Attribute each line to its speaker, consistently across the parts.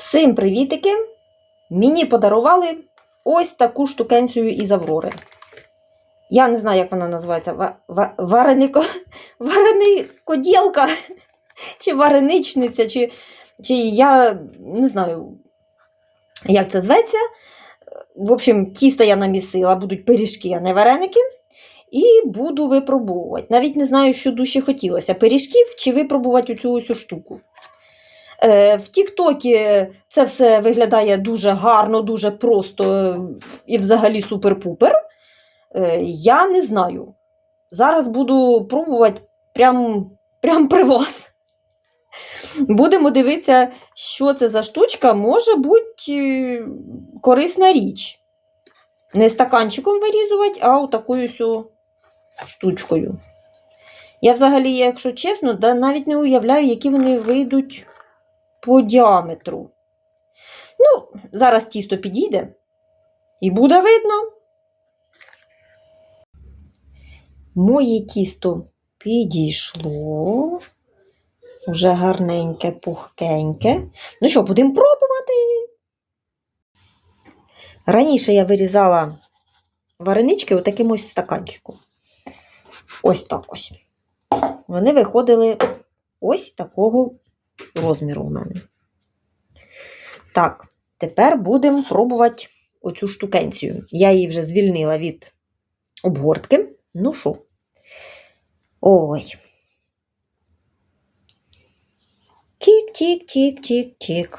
Speaker 1: Всім привітики! Мені подарували ось таку штукенцію із Аврори. Я не знаю, як вона називається. Ва- ва- Варенико... Вареникоділка, чи вареничниця, чи, чи я не знаю, як це зветься. В общем, тісто я намісила, будуть пиріжки, а не вареники. І буду випробовувати. Навіть не знаю, що душі хотілося: пиріжків чи випробувати цю ось штуку. Е, В Тіктокі це все виглядає дуже гарно, дуже просто і взагалі супер-пупер. Е, Я не знаю. Зараз буду пробувати прямо прям при вас. Будемо дивитися, що це за штучка, може бути е, корисна річ. Не стаканчиком вирізувати, а отакою штучкою. Я взагалі, якщо чесно, навіть не уявляю, які вони вийдуть по діаметру. Ну, зараз тісто підійде і буде видно. Моє тісто підійшло. Уже гарненьке, пухкеньке. Ну що, будемо пробувати. Раніше я вирізала варенички отаким ось стаканчиком. Ось так ось. Вони виходили ось такого розміру у мене. Так, тепер будемо пробувати оцю штукенцію. Я її вже звільнила від обгортки. Ну що? Ой. Чик-чик-чик-чик-чик.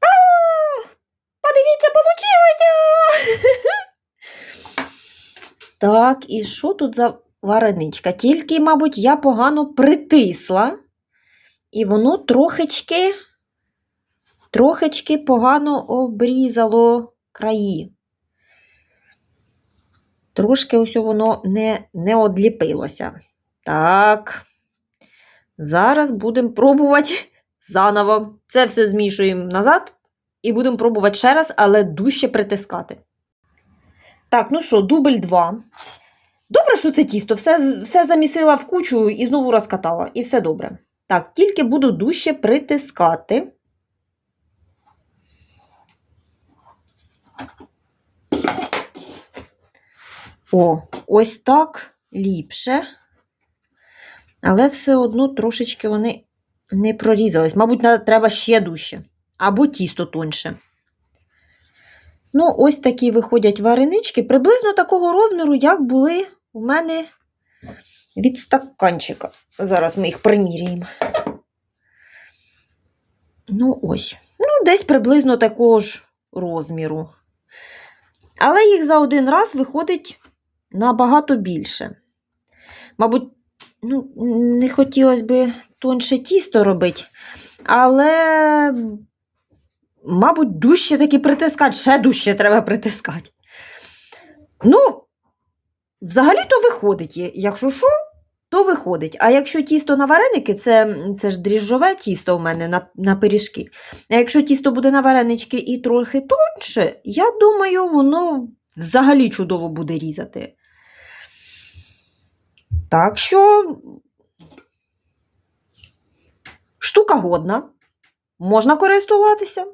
Speaker 1: А! Подивіться, получилося! Так, і що тут за вареничка? Тільки, мабуть, я погано притисла. І воно трохички, трохички погано обрізало краї. Трошки ось воно не, не одліпилося. Так. Зараз будемо пробувати заново. Це все змішуємо назад і будемо пробувати ще раз, але дужче притискати. Так, ну що, дубль 2. Добре, що це тісто. Все, все замісила в кучу і знову розкатала. І все добре. Так, тільки буду дужче притискати. О, ось так ліпше. Але все одно трошечки вони не прорізались. Мабуть, треба ще дужче. Або тісто тоньше. Ну, ось такі виходять варенички, приблизно такого розміру, як були у мене від стаканчика. Зараз ми їх приміряємо. Ну, ось. Ну, десь приблизно такого ж розміру. Але їх за один раз виходить набагато більше. Мабуть, ну, не хотілося б тонше тісто робити, але, мабуть, дужче таки притискати, ще дужче треба притискати. Ну, взагалі-то виходить, якщо що, то виходить. А якщо тісто на вареники, це, це ж дріжджове тісто у мене на, на пиріжки. А якщо тісто буде на варенички і трохи тонше, я думаю, воно взагалі чудово буде різати. Так що штука годна, можна користуватися.